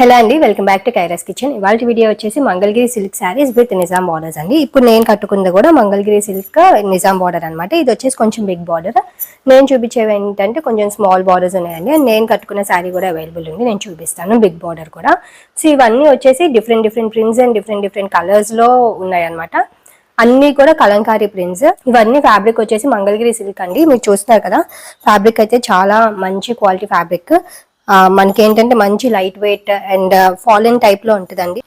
Hello అండి welcome back to Kairas kitchen ఇవాళ video వచ్చేసి Mangalagiri silk saris with Nizam borders అండి. ఇప్పుడు నేను కట్టుకుంది కూడా మంగళగిరి సిల్క్ నిజాం బార్డర్ అన్నమాట. ఇది వచ్చేసి కొంచెం బిగ్ బార్డర్ నేను చూపించేవి ఏంటంటే కొంచెం స్మాల్ బార్డర్స్ ఉన్నాయండి. నేను కట్టుకున్న శారీ కూడా అవైలబుల్ ఉంది. నేను చూపిస్తాను బిగ్ బార్డర్ కూడా. సో ఇవన్నీ వచ్చేసి different different prints and different different కలర్స్లో ఉన్నాయన్నమాట. అన్నీ కూడా కలంకారీ ప్రింట్స్ ఇవన్నీ ఫ్యాబ్రిక్ వచ్చేసి మంగళగిరి సిల్క్ అండి. మీరు చూస్తున్నారు కదా ఫ్యాబ్రిక్ అయితే చాలా మంచి క్వాలిటీ ఫ్యాబ్రిక్ మనకేంటంటే మంచి లైట్ వెయిట్ అండ్ ఫాలెన్ టైప్లో ఉంటుందండి.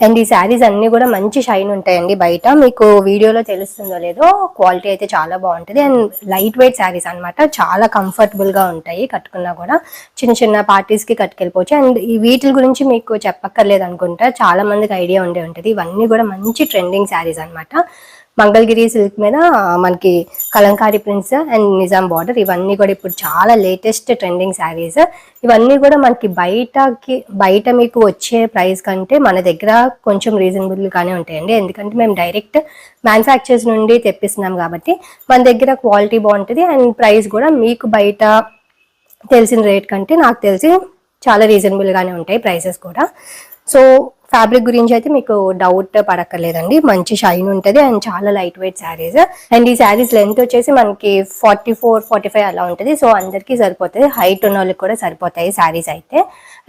అండ్ ఈ శారీస్ అన్నీ కూడా మంచి షైన్ ఉంటాయండి బయట. మీకు వీడియోలో తెలుస్తుందో లేదో క్వాలిటీ అయితే చాలా బాగుంటుంది. అండ్ లైట్ వెయిట్ శారీస్ అనమాట చాలా కంఫర్టబుల్గా ఉంటాయి కట్టుకున్నా కూడా. చిన్న చిన్న పార్టీస్కి కట్టుకెళ్ళిపోవచ్చు. అండ్ ఈ వీటి గురించి మీకు చెప్పక్కర్లేదు అనుకుంటా. చాలా మందికి ఐడియా ఉండే ఉంటుంది. ఇవన్నీ కూడా మంచి ట్రెండింగ్ శారీస్ అన్నమాట. మంగళగిరి సిల్క్ మీద మనకి Kalamkari prints and Nizam border ఇవన్నీ కూడా ఇప్పుడు చాలా లేటెస్ట్ ట్రెండింగ్ శారీస్ ఇవన్నీ కూడా మనకి బయటకి బయట మీకు వచ్చే ప్రైస్ కంటే మన దగ్గర కొంచెం రీజనబుల్గానే ఉంటాయండి. ఎందుకంటే మేము డైరెక్ట్ మ్యానుఫ్యాక్చర్స్ నుండి తెప్పిస్తున్నాం కాబట్టి మన దగ్గర క్వాలిటీ బాగుంటుంది అండ్ ప్రైస్ కూడా మీకు బయట తెలిసిన రేట్ కంటే నాకు తెలిసి చాలా రీజనబుల్గానే ఉంటాయి ప్రైసెస్ కూడా. సో ఫ్యాబ్రిక్ గురించి అయితే మీకు డౌట్ పడక్కర్లేదండి. మంచి షైన్ ఉంటుంది అండ్ చాలా లైట్ వెయిట్ శారీస్ అండ్ ఈ శారీస్ లెంత్ వచ్చేసి మనకి ఫార్టీ ఫోర్ ఫార్టీ ఫైవ్ అలా ఉంటుంది. సో అందరికీ సరిపోతుంది. హైట్ ఉన్న వాళ్ళకి కూడా సరిపోతాయి శారీస్ అయితే.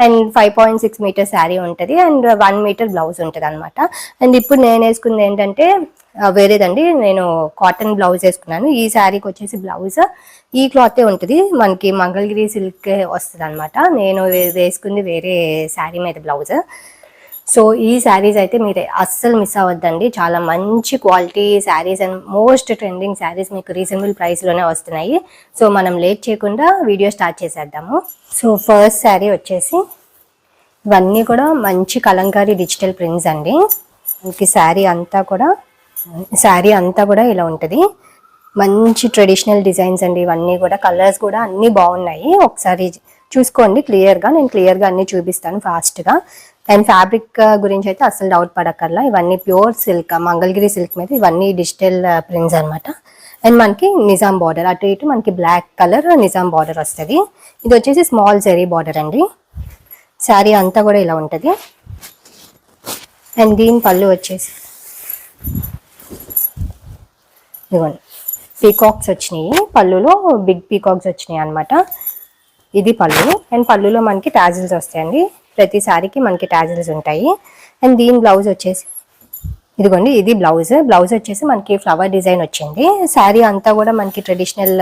And five point six metre sari ఉంటుంది. అండ్ వన్ మీటర్ బ్లౌజ్ ఉంటుంది అనమాట అండ్ ఇప్పుడు నేను వేసుకుంది ఏంటంటే వేరేదండి. నేను కాటన్ బ్లౌజ్ వేసుకున్నాను. ఈ శారీకి వచ్చేసి బ్లౌజ్ ఈ క్లాతే ఉంటుంది. మనకి మంగళగిరి సిల్క్ వస్తుంది అనమాట నేను వేసుకుంది వేరే శారీ మీద బ్లౌజ్ సో ఈ శారీస్ అయితే మీరు అస్సలు మిస్ అవ్వద్దండి. చాలా మంచి quality saris and most trending saris మీకు రీజనబుల్ ప్రైస్లోనే వస్తున్నాయి. సో మనం లేట్ చేయకుండా వీడియో స్టార్ట్ చేసేద్దాము. సో ఫస్ట్ శారీ వచ్చేసి ఇవన్నీ కూడా మంచి కలంకారీ డిజిటల్ ప్రింట్స్ అండి. మనకి శారీ అంతా కూడా శారీ అంతా కూడా ఇలా ఉంటుంది. మంచి ట్రెడిషనల్ డిజైన్స్ అండి ఇవన్నీ కూడా. కలర్స్ కూడా అన్నీ బాగున్నాయి. ఒకసారి చూసుకోండి క్లియర్గా నేను క్లియర్గా అన్నీ చూపిస్తాను ఫాస్ట్గా అండ్ ఫ్యాబ్రిక్ గురించి అయితే అసలు డౌట్ పడక్కర్లా. ఇవన్నీ ప్యూర్ సిల్క్ మంగళగిరి సిల్క్ మీద ఇవన్నీ డిజిటల్ ప్రింట్స్ అనమాట అండ్ మనకి నిజాం బార్డర్ అటు ఇటు మనకి బ్లాక్ కలర్ నిజాం బార్డర్ వస్తుంది. ఇది వచ్చేసి స్మాల్ జెరీ బార్డర్ అండి. శారీ అంతా కూడా ఇలా ఉంటుంది. అండ్ దీని పళ్ళు వచ్చేసి ఇదిగోండి. పీకాక్స్ వచ్చినాయి. పళ్ళులో బిగ్ పీకాక్స్ వచ్చినాయి అనమాట ఇది పళ్ళు. అండ్ పళ్ళులో మనకి టాజిల్స్ వస్తాయండి. ప్రతి సారీకి మనకి టాజిల్స్ ఉంటాయి. అండ్ దీని బ్లౌజ్ వచ్చేసి ఇదిగోండి ఇది బ్లౌజ్. బ్లౌజ్ వచ్చేసి మనకి ఫ్లవర్ డిజైన్ వచ్చింది. శారీ అంతా కూడా మనకి ట్రెడిషనల్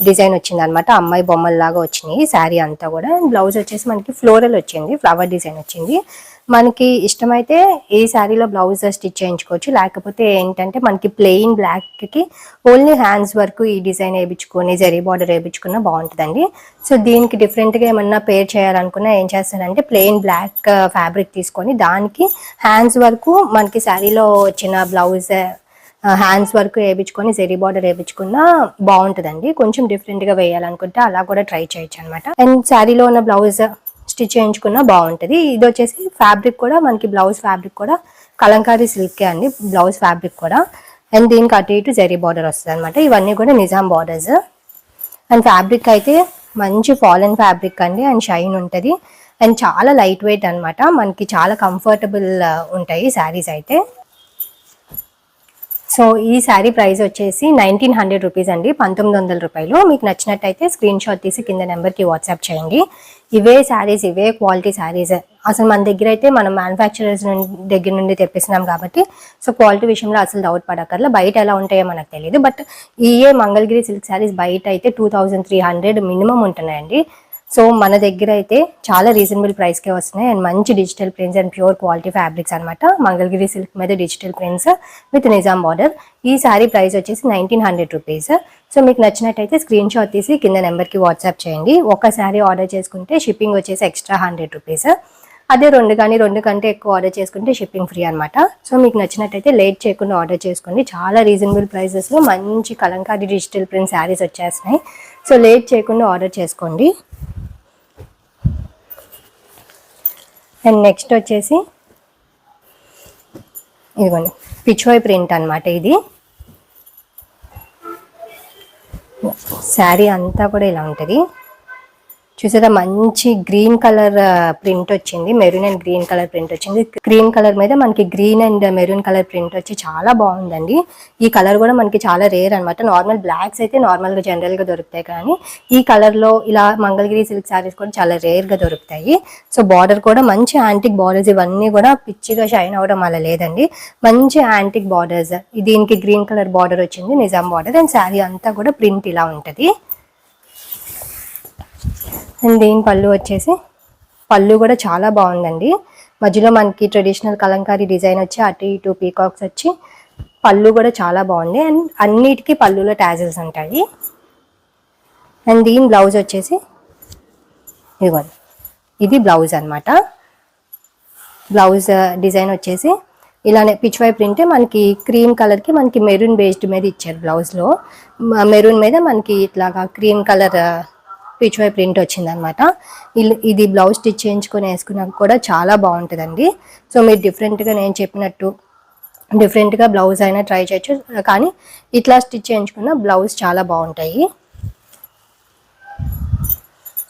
డిజైన్ వచ్చింది అనమాట అమ్మాయి బొమ్మల్లాగా వచ్చినాయి శారీ అంతా కూడా. బ్లౌజ్ వచ్చేసి మనకి ఫ్లోరల్ వచ్చింది ఫ్లవర్ డిజైన్ వచ్చింది. మనకి ఇష్టమైతే ఈ శారీలో బ్లౌజ్ స్టిచ్ చేయించుకోవచ్చు. లేకపోతే ఏంటంటే మనకి ప్లెయిన్ బ్లాక్కి ఓన్లీ హ్యాండ్స్ వరకు ఈ డిజైన్ వేయించుకొని జరీ బార్డర్ వేయించుకున్నా బాగుంటుందండి. సో దీనికి డిఫరెంట్గా ఏమన్నా పేర్ చేయాలనుకున్నా ఏం చేస్తానంటే ప్లెయిన్ బ్లాక్ ఫ్యాబ్రిక్ తీసుకొని దానికి హ్యాండ్స్ వరకు మనకి శారీలో వచ్చిన బ్లౌజ్ హ్యాండ్స్ వరకు వేయించుకొని జెరీ బార్డర్ వేయించుకున్నా బాగుంటుందండి. కొంచెం డిఫరెంట్గా వేయాలనుకుంటే అలా కూడా ట్రై చేయొచ్చు అనమాట అండ్ శారీలో ఉన్న బ్లౌజ్ స్టిచ్ చేయించుకున్నా బాగుంటుంది. ఇది వచ్చేసి ఫ్యాబ్రిక్ కూడా మనకి బ్లౌజ్ ఫ్యాబ్రిక్ కూడా కలంకారీ సిల్కే అండి బ్లౌజ్ ఫ్యాబ్రిక్ కూడా. అండ్ దీనికి అటు ఇటు జెరీ బార్డర్ వస్తుంది అనమాట ఇవన్నీ కూడా నిజాం బార్డర్స్ అండ్ ఫ్యాబ్రిక్ అయితే మంచి ఫాలెన్ ఫ్యాబ్రిక్ అండి అండ్ షైన్ ఉంటుంది. అండ్ చాలా లైట్ వెయిట్ అనమాట మనకి చాలా కంఫర్టబుల్ uh, ఉంటాయి శారీస్ అయితే. సో ఈ శారీ ప్రైస్ వచ్చేసి నైన్టీన్ హండ్రెడ్ రూపీస్ అండి పంతొమ్మిది వందల రూపాయలు. మీకు నచ్చినట్టయితే స్క్రీన్ షాట్ తీసి కింద నెంబర్కి వాట్సాప్ చేయండి. ఇవే శారీస్ ఇవే క్వాలిటీ శారీస్. అసలు మన దగ్గర అయితే మనం మ్యానుఫ్యాక్చరర్స్ దగ్గర నుండి తెప్పిస్తున్నాం కాబట్టి సో క్వాలిటీ విషయంలో అసలు డౌట్ పడక్కర్లా. బయట ఎలా ఉంటాయో మనకు తెలియదు బట్ ఈఏ మంగళగిరి సిల్క్ శారీస్ బయట అయితే two thousand three hundred minimum ఉంటున్నాయండి. సో మన దగ్గర అయితే చాలా రీజనబుల్ ప్రైస్కే వస్తున్నాయి. అండ్ మంచి digital prints and pure quality fabrics అనమాట మంగళగిరి సిల్క్ మీద digital prints with Nizam border ఈ శారీ ప్రైస్ వచ్చేసి నైన్టీన్ హండ్రెడ్ రూపీస్ సో మీకు నచ్చినట్టయితే స్క్రీన్ షాట్ తీసి కింద నెంబర్కి వాట్సాప్ చేయండి. ఒక శారీ ఆర్డర్ చేసుకుంటే షిప్పింగ్ వచ్చేసి ఎక్స్ట్రా హండ్రెడ్ రూపీస్ అదే రెండు కానీ రెండు కంటే ఎక్కువ ఆర్డర్ చేసుకుంటే షిప్పింగ్ ఫ్రీ అనమాట సో మీకు నచ్చినట్టయితే లేట్ చేయకుండా ఆర్డర్ చేసుకోండి. చాలా రీజనబుల్ ప్రైసెస్లో మంచి కలంకారీ డిజిటల్ ప్రింట్ శారీస్ వచ్చేస్తున్నాయి. సో లేట్ చేయకుండా ఆర్డర్ చేసుకోండి. అండ్ నెక్స్ట్ వచ్చేసి ఇదిగోండి పిచ్చోయ్ ప్రింట్ అనమాట ఇది. శారీ అంతా కూడా ఇలా ఉంటుంది. చూసారా మంచి గ్రీన్ కలర్ ప్రింట్ వచ్చింది. Maroon and green colour print వచ్చింది. గ్రీన్ కలర్ మీద మనకి green and maroon colour print వచ్చి చాలా బాగుందండి. ఈ కలర్ కూడా మనకి చాలా రేర్ అనమాట నార్మల్ బ్లాక్స్ అయితే నార్మల్గా జనరల్గా దొరుకుతాయి కానీ ఈ కలర్లో ఇలా మంగళగిరి సిల్క్ సారీస్ కూడా చాలా రేర్గా దొరుకుతాయి. సో బార్డర్ కూడా మంచి యాంటిక్ బార్డర్స్ ఇవన్నీ కూడా పిచ్చిగా షైన్ అవడం అలా లేదండి. మంచి యాంటిక్ బార్డర్స్. దీనికి గ్రీన్ కలర్ బార్డర్ వచ్చింది నిజాం బార్డర్ అండ్ శారీ అంతా కూడా ప్రింట్ ఇలా ఉంటుంది. అండ్ దీని పళ్ళు వచ్చేసి పళ్ళు కూడా చాలా బాగుందండి. మధ్యలో మనకి ట్రెడిషనల్ కలంకారీ డిజైన్ వచ్చి అటు ఇటు పీకాక్స్ వచ్చి పళ్ళు కూడా చాలా బాగుంది. అండ్ అన్నిటికీ పళ్ళులో ట్యాజల్స్ ఉంటాయి. అండ్ దీని బ్లౌజ్ వచ్చేసి ఇదిగోండి ఇది బ్లౌజ్ అనమాట బ్లౌజ్ డిజైన్ వచ్చేసి ఇలానే పిచ్ ప్రింటే ప్రింట్ మనకి క్రీమ్ కలర్కి మనకి మెరూన్ బేస్డ్ మీద ఇచ్చారు బ్లౌజ్లో మెరూన్ మీద మనకి ఇట్లాగా cream colour Pichwai print వచ్చిందనమాట. ఇది బ్లౌజ్ స్టిచ్ చేయించుకొని వేసుకున్నాక కూడా చాలా బాగుంటుందండి. సో మీరు డిఫరెంట్గా నేను చెప్పినట్టు డిఫరెంట్గా బ్లౌజ్ అయినా ట్రై చేయొచ్చు. కానీ ఇట్లా స్టిచ్ చేయించుకున్న బ్లౌజ్ చాలా బాగుంటాయి.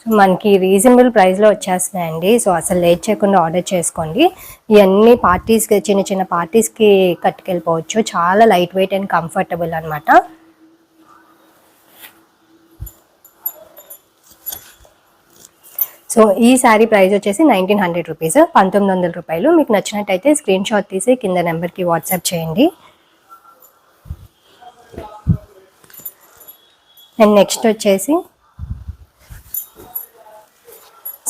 సో మనకి రీజనబుల్ ప్రైస్లో వచ్చేస్తున్నాయండి. సో అసలు లేట్ చేయకుండా ఆర్డర్ చేసుకోండి. ఇవన్నీ పార్టీస్కి చిన్న చిన్న పార్టీస్కి కట్టుకెళ్ళిపోవచ్చు. చాలా లైట్ వెయిట్ అండ్ కంఫర్టబుల్ అనమాట. సో ఈ శారీ ప్రైస్ వచ్చేసి నైన్టీన్ హండ్రెడ్ రూపీస్. పంతొమ్మిది వందల రూపాయలు. మీకు నచ్చినట్టయితే స్క్రీన్ షాట్ తీసి కింద నెంబర్కి వాట్సాప్ చేయండి. అండ్ నెక్స్ట్ వచ్చేసి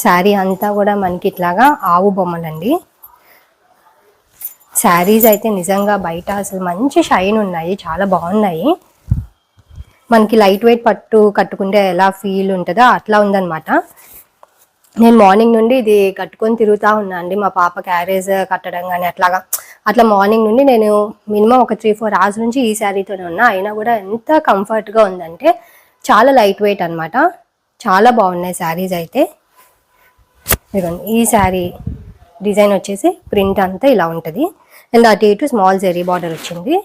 శారీ అంతా కూడా మనకి ఇట్లాగా ఆవు బొమ్మలండి. శారీస్ అయితే నిజంగా బయట అసలు మంచి షైన్ ఉన్నాయి. చాలా బాగున్నాయి. మనకి లైట్ వెయిట్ పట్టు కట్టుకుంటే ఎలా ఫీల్ ఉంటుందో అట్లా ఉందన్నమాట. నేను మార్నింగ్ నుండి ఇది కట్టుకొని తిరుగుతూ ఉన్నా అండి. మా పాప క్యారేజ్ కట్టడం కానీ అట్లాగా. అట్లా మార్నింగ్ నుండి నేను మినిమం ఒక త్రీ ఫోర్ అవర్స్ నుంచి ఈ శారీతోనే ఉన్నా. అయినా కూడా ఎంత కంఫర్ట్గా ఉందంటే చాలా లైట్ వెయిట్ అనమాట చాలా బాగున్నాయి శారీస్ అయితే. ఇదిగోండి ఈ శారీ డిజైన్ వచ్చేసి ప్రింట్ అంతా ఇలా ఉంటుంది. అండ్ అటు ఇటు స్మాల్ జెరీ బార్డర్ వచ్చింది.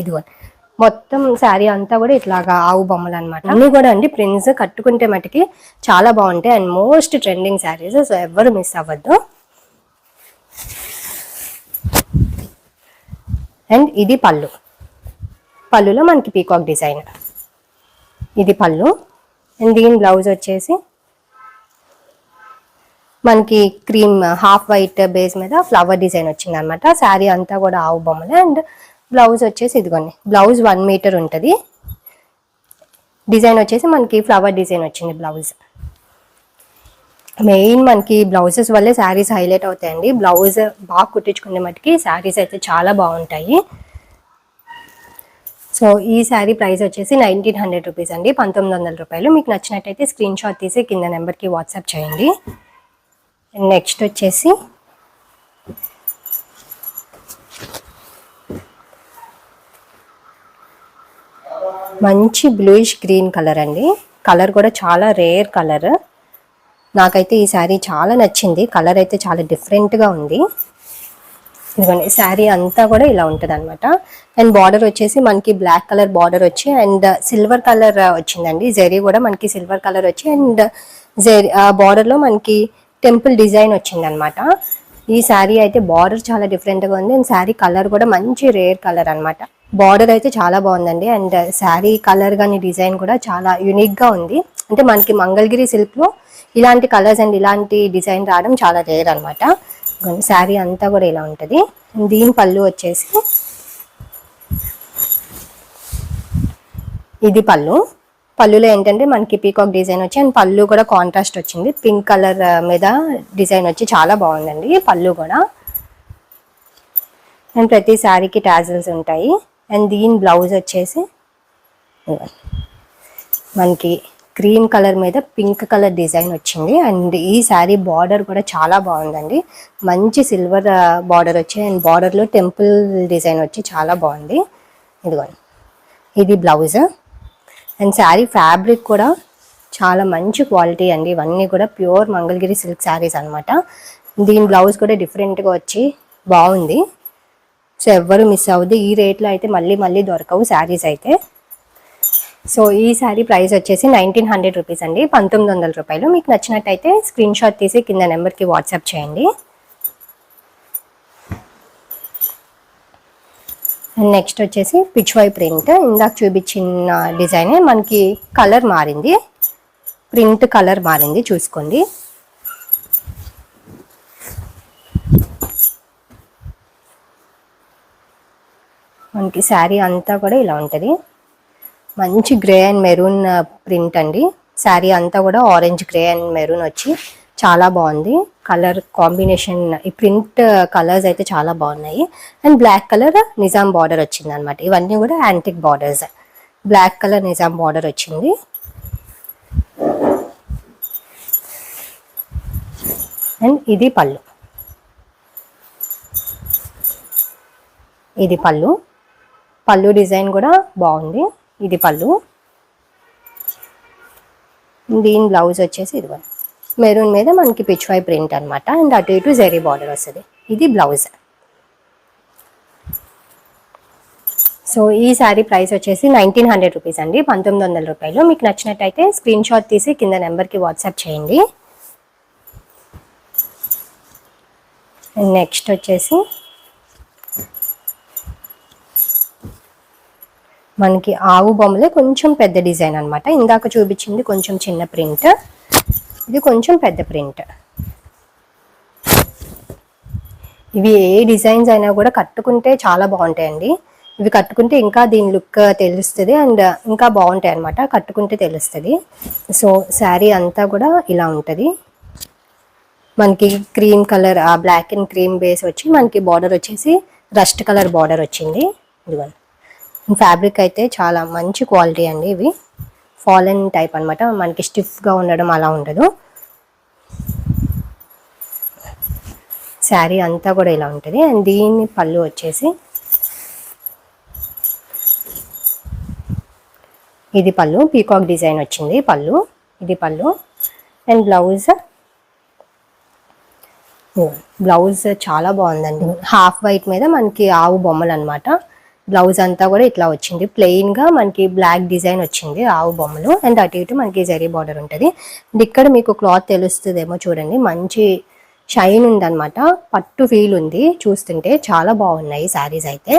ఇదిగోండి. మొత్తం శారీ అంతా కూడా ఇట్లాగా ఆవు బొమ్మలు అనమాట అన్ని కూడా అండి. ప్రింట్స్ కట్టుకుంటే మటుకి చాలా బాగుంటాయి. And most trending saris so ఎవరు మిస్ అవ్వద్దు. అండ్ ఇది పళ్ళు. పళ్ళులో మనకి పీకాక్ డిజైన్ ఇది పళ్ళు. అండ్ దీని బ్లౌజ్ వచ్చేసి మనకి క్రీమ్ హాఫ్ వైట్ బేస్ మీద ఫ్లవర్ డిజైన్ వచ్చింది అనమాట శారీ అంతా కూడా ఆవు బొమ్మలు. అండ్ బ్లౌజ్ వచ్చేసి ఇదిగోండి. బ్లౌజ్ వన్ మీటర్ ఉంటుంది. డిజైన్ వచ్చేసి మనకి ఫ్లవర్ డిజైన్ వచ్చింది బ్లౌజ్. మెయిన్ మనకి బ్లౌజెస్ వల్లే శారీస్ హైలైట్ అవుతాయండి. బ్లౌజ్ బాగా కుట్టించుకునే మటుకి శారీస్ అయితే చాలా బాగుంటాయి. సో ఈ శారీ ప్రైస్ వచ్చేసి నైన్టీన్ హండ్రెడ్ రూపీస్ అండి. పంతొమ్మిది వందల రూపాయలు. మీకు నచ్చినట్టయితే స్క్రీన్ షాట్ తీసి కింద నెంబర్కి వాట్సాప్ చేయండి. నెక్స్ట్ వచ్చేసి మంచి బ్లూయిష్ గ్రీన్ కలర్ అండి. కలర్ కూడా చాలా రేర్ కలర్ నాకైతే ఈ శారీ చాలా నచ్చింది. కలర్ అయితే చాలా డిఫరెంట్గా ఉంది. ఇదిగోండి శారీ అంతా కూడా ఇలా ఉంటుంది అనమాట అండ్ బార్డర్ వచ్చేసి మనకి బ్లాక్ కలర్ బార్డర్ వచ్చి అండ్ సిల్వర్ కలర్ వచ్చిందండి. జరీ కూడా మనకి సిల్వర్ కలర్ వచ్చి అండ్ జరీ ఆ బార్డర్లో మనకి టెంపుల్ డిజైన్ వచ్చిందనమాట ఈ శారీ అయితే బార్డర్ చాలా డిఫరెంట్గా ఉంది. అండ్ శారీ కలర్ కూడా మంచి రేర్ కలర్ అనమాట బార్డర్ అయితే చాలా బాగుందండి. అండ్ శారీ కలర్ కానీ డిజైన్ కూడా చాలా యూనిక్గా ఉంది. అంటే మనకి మంగళగిరి సిల్క్లో ఇలాంటి కలర్స్ అండ్ ఇలాంటి డిజైన్ రావడం చాలా రేర్ అనమాట శారీ అంతా కూడా ఇలా ఉంటుంది. దీని పళ్ళు వచ్చేసి ఇది పళ్ళు. పళ్ళులో ఏంటంటే మనకి పీకాక్ డిజైన్ వచ్చి అండ్ పళ్ళు కూడా కాంట్రాస్ట్ వచ్చింది. పింక్ కలర్ uh, మీద డిజైన్ వచ్చి చాలా బాగుందండి పళ్ళు కూడా. అండ్ ప్రతి శారీకి టాజల్స్ ఉంటాయి. అండ్ దీని బ్లౌజ్ వచ్చేసి మనకి క్రీమ్ కలర్ మీద పింక్ కలర్ డిజైన్ వచ్చింది. అండ్ ఈ శారీ బార్డర్ కూడా చాలా బాగుందండి. మంచి సిల్వర్ బార్డర్ వచ్చి అండ్ బార్డర్లో టెంపుల్ డిజైన్ వచ్చి చాలా బాగుంది. ఇదిగోండి ఇది బ్లౌజ్. అండ్ శారీ ఫ్యాబ్రిక్ కూడా చాలా మంచి క్వాలిటీ అండి. ఇవన్నీ కూడా ప్యూర్ మంగళగిరి సిల్క్ శారీస్ అనమాట దీని బ్లౌజ్ కూడా డిఫరెంట్గా వచ్చి బాగుంది. సో ఎవ్వరు మిస్ అవ్వదు ఈ రేట్లో అయితే మళ్ళీ మళ్ళీ దొరకవు శారీస్ అయితే. సో ఈ శారీ ప్రైస్ వచ్చేసి నైన్టీన్ హండ్రెడ్ రూపీస్ అండి. పంతొమ్మిది వందల రూపాయలు. మీకు నచ్చినట్టయితే స్క్రీన్ షాట్ తీసి కింద నెంబర్కి వాట్సాప్ చేయండి. నెక్స్ట్ వచ్చేసి పిచ్వాయ్ ప్రింట్. ఇందాక చూపించిన డిజైనే మనకి కలర్ మారింది. ప్రింట్ కలర్ మారింది చూసుకోండి. మనకి శారీ అంతా కూడా ఇలా ఉంటుంది. మంచి గ్రే అండ్ మెరూన్ ప్రింట్ అండి. శారీ అంతా కూడా ఆరెంజ్ గ్రే అండ్ మెరూన్ వచ్చి చాలా బాగుంది. కలర్ కాంబినేషన్ ఈ ప్రింట్ కలర్స్ అయితే చాలా బాగున్నాయి. And black colour Nizam border వచ్చింది అనమాట ఇవన్నీ కూడా antique borders. Black colour Nizam border వచ్చింది. అండ్ ఇది పళ్ళు. ఇది పళ్ళు. పళ్ళు డిజైన్ కూడా బాగుంది. ఇది పళ్ళు. దీని బ్లౌజ్ వచ్చేసి ఇది మెరూన్ మీద మనకి పిచ్వాయ్ ప్రింట్ అనమాట అండ్ అటు ఇటు జెరీ బార్డర్ వస్తుంది. ఇది బ్లౌజ్. సో ఈ శారీ ప్రైస్ వచ్చేసి నైన్టీన్ హండ్రెడ్ రూపీస్ అండి. పంతొమ్మిది వందల రూపాయలు. మీకు నచ్చినట్టయితే స్క్రీన్ షాట్ తీసి కింద నెంబర్కి వాట్సాప్ చేయండి. నెక్స్ట్ వచ్చేసి మనకి ఆవు బొమ్మలే కొంచెం పెద్ద డిజైన్ అనమాట ఇందాక చూపించింది కొంచెం చిన్న ప్రింట్. ఇది కొంచెం పెద్ద ప్రింట్. ఇవి ఏ డిజైన్స్ అయినా కూడా కట్టుకుంటే చాలా బాగుంటాయండి. ఇవి కట్టుకుంటే ఇంకా దీని లుక్ తెలుస్తుంది అండ్ ఇంకా బాగుంటాయి అన్నమాట. కట్టుకుంటే తెలుస్తుంది. సో శారీ అంతా కూడా ఇలా ఉంటుంది. మనకి cream colour black and cream base వచ్చి మనకి బార్డర్ వచ్చేసి రస్ట్ కలర్ బార్డర్ వచ్చింది. ఇదిగోండి. ఫ్యాబ్రిక్ అయితే చాలా మంచి క్వాలిటీ అండి ఇవి. ఫాలెన్ టైప్ అనమాట మనకి స్టిఫ్గా ఉండడం అలా ఉండదు. శారీ అంతా కూడా ఇలా ఉంటుంది. అండ్ దీని పళ్ళు వచ్చేసి ఇది పళ్ళు. పీకాక్ డిజైన్ వచ్చింది పళ్ళు. ఇది పళ్ళు. అండ్ బ్లౌజ్ బ్లౌజ్ చాలా బాగుందండి. హాఫ్ వైట్ మీద మనకి ఆవు బొమ్మలు అనమాట బ్లౌజ్ అంతా కూడా ఇట్లా వచ్చింది. ప్లెయిన్గా మనకి బ్లాక్ డిజైన్ వచ్చింది ఆవు బొమ్మలు. అండ్ అటు ఇటు మనకి జరీ బార్డర్ ఉంటుంది. అండ్ ఇక్కడ మీకు క్లాత్ తెలుస్తుందేమో చూడండి. మంచి షైన్ ఉందన్నమాట. పట్టు ఫీల్ ఉంది. చూస్తుంటే చాలా బాగున్నాయి శారీస్ అయితే.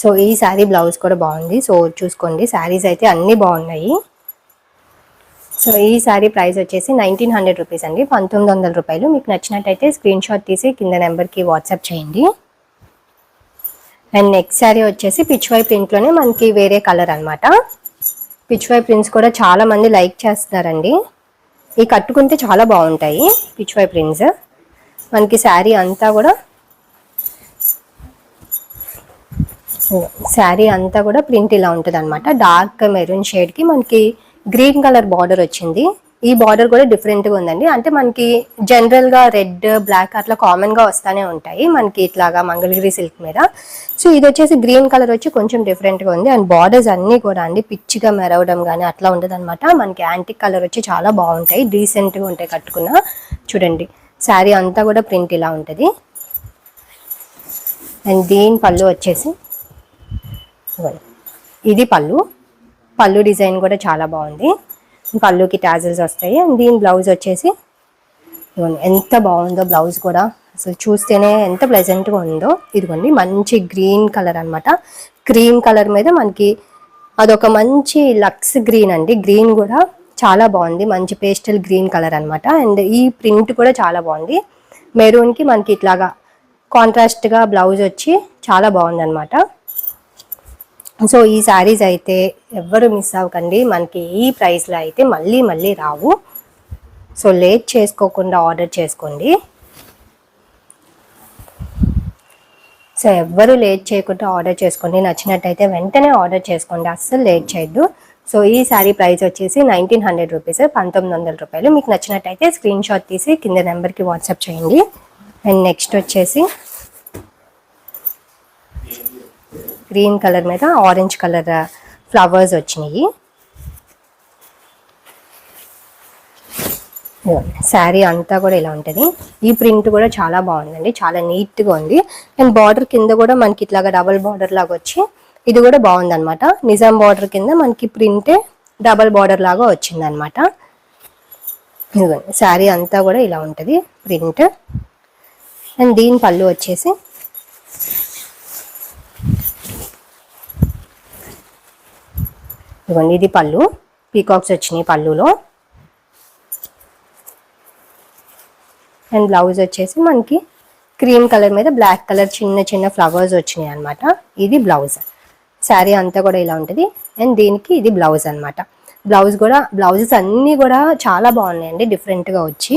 సో ఈ శారీ బ్లౌజ్ కూడా బాగుంది. సో చూసుకోండి. శారీస్ అయితే అన్నీ బాగున్నాయి. సో ఈ శారీ ప్రైస్ వచ్చేసి నైన్టీన్ హండ్రెడ్ రూపీస్ అండి. పంతొమ్మిది వందల రూపాయలు. మీకు నచ్చినట్టయితే స్క్రీన్ షాట్ తీసి కింద నెంబర్కి వాట్సాప్ చేయండి. అండ్ నెక్స్ట్ శారీ వచ్చేసి పిచ్వై ప్రింట్లోనే మనకి వేరే కలర్ అనమాట పిచ్వై ప్రింట్స్ కూడా చాలా మంది లైక్ చేస్తున్నారండి. ఈ కట్టుకుంటే చాలా బాగుంటాయి పిచ్వై ప్రింట్స్ మనకి శారీ అంతా కూడా శారీ అంతా కూడా ప్రింట్ ఇలా ఉంటుంది అనమాట డార్క్ మెరూన్ షేడ్కి మనకి గ్రీన్ కలర్ బార్డర్ వచ్చింది. ఈ బార్డర్ కూడా డిఫరెంట్గా ఉందండి. అంటే మనకి జనరల్గా రెడ్ బ్లాక్ అట్లా కామన్గా వస్తానే ఉంటాయి. మనకి ఇట్లాగా మంగళగిరి సిల్క్ మీద. సో ఇది వచ్చేసి గ్రీన్ కలర్ వచ్చి కొంచెం డిఫరెంట్గా ఉంది. అండ్ బార్డర్స్ అన్ని కూడా అండి పిచ్చిగా మెరవడం కానీ అట్లా ఉండదు అనమాట మనకి యాంటిక్ కలర్ వచ్చి చాలా బాగుంటాయి. డీసెంట్గా ఉంటాయి కట్టుకున్న. చూడండి శారీ అంతా కూడా ప్రింట్ ఇలా ఉంటుంది. అండ్ దీని పళ్ళు వచ్చేసి ఇది పళ్ళు. పళ్ళు డిజైన్ కూడా చాలా బాగుంది. పళ్ళుకి టాజిల్స్ వస్తాయి. అండ్ దీని బ్లౌజ్ వచ్చేసి ఎంత బాగుందో బ్లౌజ్ కూడా. అసలు చూస్తేనే ఎంత ప్లెజెంట్గా ఉందో. ఇదిగోండి మంచి గ్రీన్ కలర్ అన్నమాట. క్రీమ్ కలర్ మీద మనకి అదొక మంచి లక్స్ గ్రీన్ అండి. గ్రీన్ కూడా చాలా బాగుంది. మంచి పేస్టల్ గ్రీన్ కలర్ అన్నమాట. అండ్ ఈ ప్రింట్ కూడా చాలా బాగుంది. మెరూన్కి మనకి ఇట్లాగా కాంట్రాస్ట్గా బ్లౌజ్ వచ్చి చాలా బాగుంది అనమాట సో ఈ శారీస్ అయితే ఎవ్వరు మిస్ అవ్వకండి. మనకి ఈ ప్రైస్లో అయితే మళ్ళీ మళ్ళీ రావు. సో లేట్ చేసుకోకుండా ఆర్డర్ చేసుకోండి. సో ఎవ్వరు లేట్ చేయకుండా ఆర్డర్ చేసుకోండి. నచ్చినట్టయితే వెంటనే ఆర్డర్ చేసుకోండి. అస్సలు లేట్ చేయొద్దు. సో ఈ శారీ ప్రైస్ వచ్చేసి నైన్టీన్ హండ్రెడ్ రూపీస్ పంతొమ్మిది వందల రూపాయలు. మీకు నచ్చినట్టయితే స్క్రీన్ షాట్ తీసి కింద నెంబర్కి వాట్సాప్ చేయండి. అండ్ నెక్స్ట్ వచ్చేసి గ్రీన్ కలర్ మీద ఆరెంజ్ కలర్ ఫ్లవర్స్ వచ్చినాయి. శారీ అంతా కూడా ఇలా ఉంటుంది. ఈ ప్రింట్ కూడా చాలా బాగుందండి చాలా నీట్గా ఉంది. అండ్ బార్డర్ కింద కూడా మనకి ఇట్లాగా డబల్ బార్డర్ లాగా వచ్చి ఇది కూడా బాగుంది అనమాట నిజాం బార్డర్ కింద మనకి ప్రింటే డబల్ బార్డర్ లాగా వచ్చింది అనమాట ఇదిగోండి శారీ అంతా కూడా ఇలా ఉంటుంది ప్రింట్. అండ్ దీని పళ్ళు వచ్చేసి ఇవ్వండి. ఇది పళ్ళు. పీకాక్స్ వచ్చినాయి పళ్ళులో. అండ్ బ్లౌజ్ వచ్చేసి మనకి క్రీమ్ కలర్ మీద బ్లాక్ కలర్ చిన్న చిన్న ఫ్లవర్స్ వచ్చినాయి అనమాట ఇది బ్లౌజ్. శారీ అంతా కూడా ఇలా ఉంటుంది. అండ్ దీనికి ఇది బ్లౌజ్ అనమాట బ్లౌజ్ కూడా బ్లౌజెస్ అన్నీ కూడా చాలా బాగున్నాయండి. డిఫరెంట్గా వచ్చి.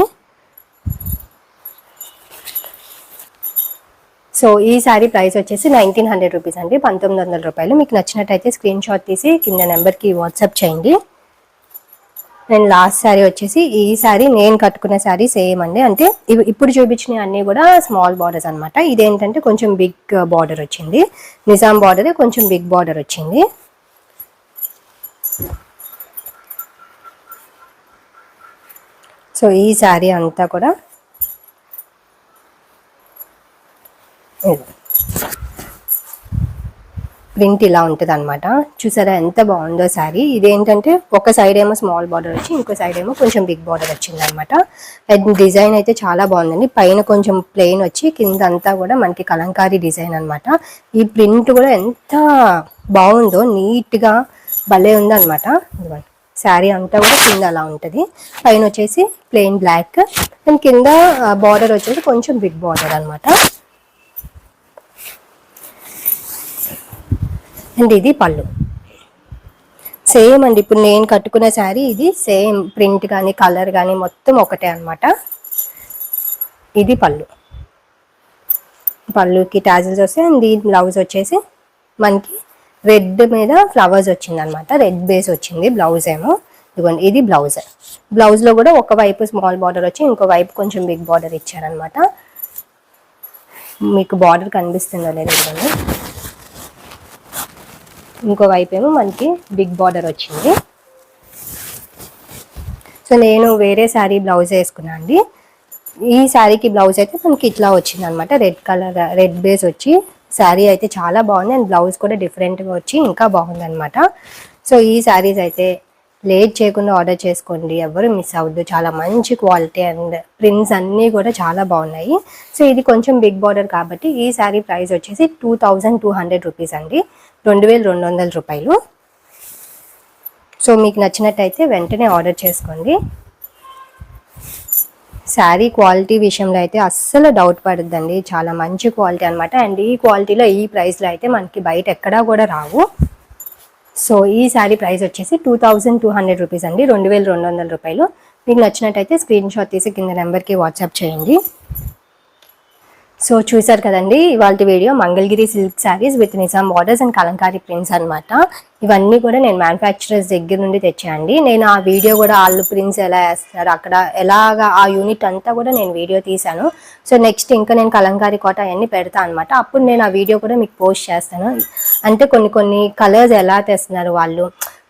సో ఈ శారీ ప్రైస్ వచ్చేసి నైన్టీన్ హండ్రెడ్ రూపీస్ అండి. పంతొమ్మిది వందల రూపాయలు. మీకు నచ్చినట్టయితే స్క్రీన్ షాట్ తీసి కింద నెంబర్కి వాట్సాప్ చేయండి. నేను లాస్ట్ శారీ వచ్చేసి ఈ శారీ నేను కట్టుకున్న శారీ సేమ్ అండి. అంటే ఇవి- ఇప్పుడు చూపించిన అన్నీ కూడా స్మాల్ బార్డర్స్ అనమాట ఇదేంటంటే కొంచెం బిగ్ బార్డర్ వచ్చింది. నిజాం బార్డరే కొంచెం బిగ్ బార్డర్ వచ్చింది. సో ఈ శారీ అంతా కూడా ప్రింట్ ఇలా ఉంటుంది అనమాట చూసారా ఎంత బాగుందో శారీ. ఇదేంటంటే ఒక సైడ్ ఏమో స్మాల్ బార్డర్ వచ్చి ఇంకో సైడ్ ఏమో కొంచెం బిగ్ బార్డర్ వచ్చింది అనమాట డిజైన్ అయితే చాలా బాగుందండి. పైన కొంచెం ప్లెయిన్ వచ్చి కింద అంతా కూడా మనకి కలంకారీ డిజైన్ అన్నమాట. ఈ ప్రింట్ కూడా ఎంత బాగుందో నీట్గా భలే ఉందన్నమాట. శారీ అంతా కూడా కింద అలా ఉంటుంది. పైన వచ్చేసి ప్లెయిన్ బ్లాక్ అండ్ కింద బార్డర్ వచ్చేసి కొంచెం బిగ్ బార్డర్ అన్నమాట. అండ్ ఇది పళ్ళు. సేమ్ అండి. ఇప్పుడు నేను కట్టుకున్న శారీ ఇది సేమ్ ప్రింట్ కానీ కలర్ కానీ మొత్తం ఒకటే అన్నమాట. ఇది పళ్ళు. పళ్ళుకి టాజిల్స్ వస్తాయి అండ్ దీని బ్లౌజ్ వచ్చేసి మనకి రెడ్ మీద ఫ్లవర్స్ వచ్చింది అనమాట రెడ్ బేస్ వచ్చింది. బ్లౌజ్ ఏమో. ఇదిగోండి. ఇది బ్లౌజ్ బ్లౌజ్లో కూడా ఒక వైపు స్మాల్ బార్డర్ వచ్చి ఇంకో వైపు కొంచెం బిగ్ బార్డర్ ఇచ్చారనమాట మీకు బార్డర్ కనిపిస్తుందో లేదు ఇదిగోండి. ఇంకో వైపు ఏమో మనకి బిగ్ బార్డర్ వచ్చింది. సో నేను వేరే శారీ బ్లౌజ్ వేసుకున్నాను అండి. ఈ శారీకి బ్లౌజ్ అయితే మనకి ఇట్లా వచ్చింది అనమాట రెడ్ కలర్ రెడ్ బేస్ వచ్చి శారీ అయితే చాలా బాగుంది. అండ్ బ్లౌజ్ కూడా డిఫరెంట్గా వచ్చి ఇంకా బాగుంది అనమాట సో ఈ శారీస్ అయితే లేట్ చేయకుండా ఆర్డర్ చేసుకోండి. ఎవరు మిస్ అవ్వద్దు. చాలా మంచి క్వాలిటీ అండ్ ప్రింట్స్ అన్నీ కూడా చాలా బాగున్నాయి. సో ఇది కొంచెం బిగ్ బార్డర్ కాబట్టి ఈ శారీ ప్రైస్ వచ్చేసి two thousand two hundred rupees అండి. రెండు వేల రెండు వందల రూపాయలు. సో మీకు నచ్చినట్టయితే వెంటనే ఆర్డర్ చేసుకోండి. శారీ క్వాలిటీ విషయంలో అయితే అస్సలు డౌట్ పడద్దండి. చాలా మంచి క్వాలిటీ అనమాట అండ్ ఈ క్వాలిటీలో ఈ ప్రైస్లో అయితే మనకి బయట ఎక్కడా కూడా రావు. సో ఈ శారీ ప్రైస్ వచ్చేసి two thousand two hundred rupees అండి. రెండు వేల రెండు వందల రూపాయలు. మీకు నచ్చినట్టయితే స్క్రీన్ షాట్ తీసి కింద నెంబర్కి వాట్సాప్ చేయండి. సో చూసారు కదండి ఇవాళ video Mangalagiri silk sarees with Nizam borders and Kalamkari prints అనమాట ఇవన్నీ కూడా నేను మ్యానుఫ్యాక్చరర్స్ దగ్గర నుండి తెచ్చేయండి నేను ఆ వీడియో కూడా వాళ్ళు ప్రింట్స్ ఎలా వేస్తున్నారు అక్కడ ఎలాగా ఆ యూనిట్ అంతా కూడా నేను వీడియో తీశాను. సో నెక్స్ట్ ఇంకా నేను కలంకారీ కోట అవన్నీ పెడతా అనమాట అప్పుడు నేను ఆ వీడియో కూడా మీకు పోస్ట్ చేస్తాను. అంటే కొన్ని కొన్ని కలర్స్ ఎలా తెస్తున్నారు వాళ్ళు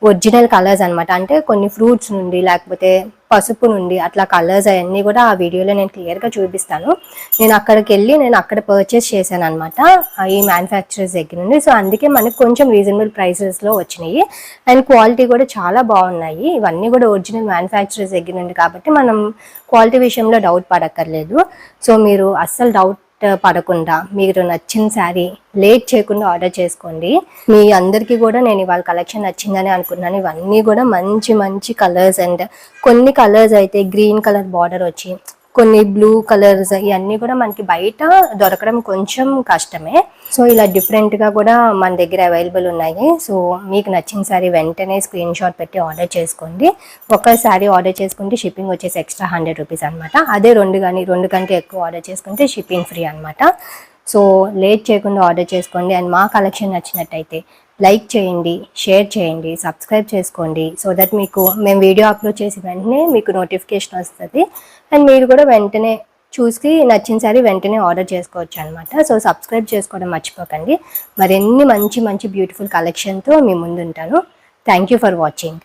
ఒరిజినల్ కలర్స్ అనమాట అంటే కొన్ని ఫ్రూట్స్ నుండి లేకపోతే పసుపు నుండి అట్లా కలర్స్ అవన్నీ కూడా ఆ వీడియోలో నేను క్లియర్గా చూపిస్తాను. నేను అక్కడికి వెళ్ళి నేను అక్కడ పర్చేస్ చేశాను అనమాట ఈ మ్యానుఫ్యాక్చరర్స్ దగ్గర నుండి. సో అందుకే మనకు కొంచెం రీజనబుల్ ప్రైసెస్లో వచ్చినాయి. అండ్ క్వాలిటీ కూడా చాలా బాగున్నాయి. ఇవన్నీ కూడా ఒరిజినల్ మ్యానుఫ్యాక్చరర్స్ దగ్గర నుండి కాబట్టి మనం క్వాలిటీ విషయంలో డౌట్ పడక్కర్లేదు. సో మీరు అస్సలు డౌట్ పడకుండా మీరు నచ్చిన శారీ లేట్ చేయకుండా ఆర్డర్ చేసుకోండి. మీ అందరికీ కూడా నేను ఇవాళ కలెక్షన్ నచ్చిందని అనుకున్నాను. ఇవన్నీ కూడా మంచి మంచి కలర్స్ అండ్ కొన్ని కలర్స్ అయితే గ్రీన్ కలర్ బార్డర్ వచ్చి కొన్ని బ్లూ కలర్స్ ఇవన్నీ కూడా మనకి బయట దొరకడం కొంచెం కష్టమే. సో ఇలా డిఫరెంట్గా కూడా మన దగ్గర అవైలబుల్ ఉన్నాయి. సో మీకు నచ్చిన సారీ వెంటనే స్క్రీన్ షాట్ పెట్టి ఆర్డర్ చేసుకోండి. ఒక ఆర్డర్ చేసుకుంటే షిప్పింగ్ వచ్చేసి ఎక్స్ట్రా హండ్రెడ్ రూపీస్ అనమాట అదే రెండు కానీ రెండు కంటే ఎక్కువ ఆర్డర్ చేసుకుంటే షిప్పింగ్ ఫ్రీ అనమాట సో లేట్ చేయకుండా ఆర్డర్ చేసుకోండి. అండ్ మా కలెక్షన్ నచ్చినట్టయితే లైక్ చేయండి షేర్ చేయండి సబ్స్క్రైబ్ చేసుకోండి. సో దట్ మీకు మేము వీడియో అప్లోడ్ చేసిన వెంటనే మీకు నోటిఫికేషన్ వస్తుంది. అండ్ మీరు కూడా వెంటనే చూసి నచ్చిన సారీ వెంటనే ఆర్డర్ చేసుకోవచ్చు అనమాట సో సబ్స్క్రైబ్ చేసుకోవడం మర్చిపోకండి. మరిన్ని మంచి మంచి బ్యూటిఫుల్ కలెక్షన్తో మీ ముందు ఉంటాను థ్యాంక్ యూ ఫర్ వాచింగ్